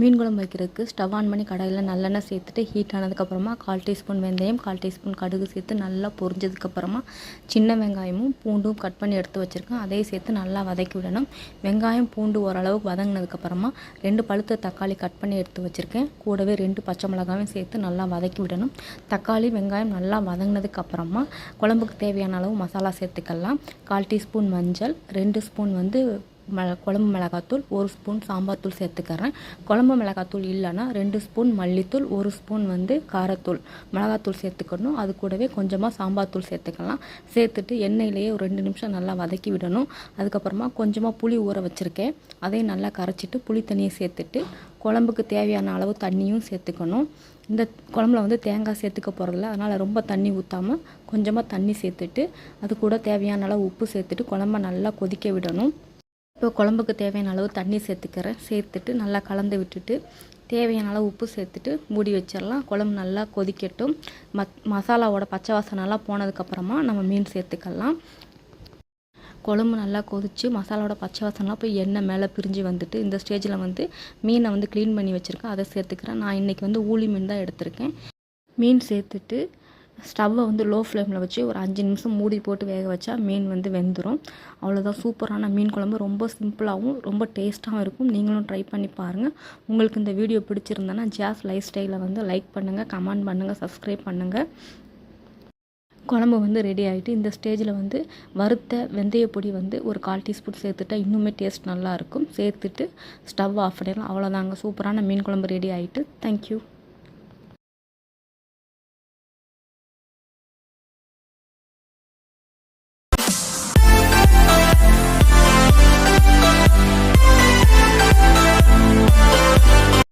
மீன் குழம்பு வைக்கிறதுக்கு stove on பண்ணி கடாயில் நல்லெண்ணெய் சேர்த்துட்டு ஹீட் ஆனதுக்கப்புறமா கால் டீஸ்பூன் வெந்தயம் கால் டீஸ்பூன் கடுகு சேர்த்து நல்லா பொரிஞ்சதுக்கப்புறமா சின்ன வெங்காயமும் பூண்டும் கட் பண்ணி எடுத்து வச்சுருக்கேன். அதையும் சேர்த்து நல்லா வதக்கி விடணும். வெங்காயம் பூண்டு ஓரளவுக்கு வதங்கினதுக்கப்புறமா ரெண்டு பழுத்த தக்காளி கட் பண்ணி எடுத்து வச்சுருக்கேன். கூடவே ரெண்டு பச்சை மிளகாயும் சேர்த்து நல்லா வதக்கி விடணும். தக்காளி வெங்காயம் நல்லா வதங்கினதுக்கப்புறமா குழம்புக்கு தேவையான அளவு மசாலா சேர்த்துக்கலாம். கால் டீஸ்பூன் மஞ்சள் ரெண்டு ஸ்பூன் வந்து மிள குழம்பு மிளகாத்தூள் ஒரு ஸ்பூன் சாம்பார் தூள் சேர்த்துக்கிறேன். குழம்பு மிளகாத்தூள் இல்லைன்னா ரெண்டு ஸ்பூன் மல்லித்தூள் ஒரு ஸ்பூன் வந்து காரத்தூள். மிளகாத்தூள் சேர்த்துக்கணும். அது கூடவே கொஞ்சமாக சாம்பார் தூள் சேர்த்துக்கலாம். சேர்த்துட்டு எண்ணெயிலேயே ஒரு ரெண்டு நிமிஷம் நல்லா வதக்கி விடணும். அதுக்கப்புறமா கொஞ்சமாக புளி ஊற வச்சுருக்கேன். அதையும் நல்லா கரைச்சிட்டு புளி தண்ணியை சேர்த்துட்டு குழம்புக்கு தேவையான அளவு தண்ணியும் சேர்த்துக்கணும். இந்த குழம்புல வந்து தேங்காய் சேர்த்துக்க போகிறதில்ல அதனால் ரொம்ப தண்ணி ஊற்றாமல் கொஞ்சமாக தண்ணி சேர்த்துட்டு அது கூட தேவையான அளவு உப்பு சேர்த்துட்டு குழம்ப நல்லா கொதிக்க விடணும். இப்போ குழம்புக்கு தேவையான அளவு தண்ணி சேர்த்துக்கிறேன். சேர்த்துட்டு நல்லா கலந்து விட்டுட்டு தேவையான அளவு உப்பு சேர்த்துட்டு மூடி வச்சிடலாம். குழம்பு நல்லா கொதிக்கட்டும். மத் மசாலாவோட பச்சை வாசனைலாம் போனதுக்கப்புறமா நம்ம மீன் சேர்த்துக்கலாம். குழம்பு நல்லா கொதித்து மசாலாவோட பச்சை வாசனைலாம் போய் எண்ணெய் மேலே பிரிஞ்சு வந்துட்டு இந்த ஸ்டேஜில் வந்து மீனை வந்து க்ளீன் பண்ணி வச்சுருக்கேன். அதை சேர்த்துக்கிறேன். நான் இன்றைக்கி வந்து ஊளி மீன் தான் எடுத்திருக்கேன். மீன் சேர்த்துட்டு ஸ்டவ்வை வந்து லோ ஃப்ளேமில் வச்சு ஒரு அஞ்சு நிமிஷம் மூடி போட்டு வேக வச்சா மீன் வந்து வெந்துடும் அவ்வளோதான் சூப்பரான மீன் குழம்பு. ரொம்ப சிம்பிளாகவும் ரொம்ப டேஸ்ட்டாகவும் இருக்கும். நீங்களும் ட்ரை பண்ணி பாருங்கள் உங்களுக்கு இந்த வீடியோ பிடிச்சிருந்தேன்னா ஜாஸ் லைஃப் ஸ்டைலை வந்து லைக் பண்ணுங்கள் கமெண்ட் பண்ணுங்கள் சப்ஸ்கிரைப் பண்ணுங்கள் குழம்பு வந்து ரெடி ஆகிட்டு இந்த ஸ்டேஜில் வந்து வறுத்த வெந்தய பொடி வந்து ஒரு கால் டீஸ்பூன் சேர்த்துட்டா இன்னுமே டேஸ்ட் நல்லாயிருக்கும் சேர்த்துட்டு ஸ்டவ் ஆஃப் பண்ணிடலாம். அவ்வளோதாங்க சூப்பரான மீன் குழம்பு ரெடி ஆகிட்டு தேங்க்யூ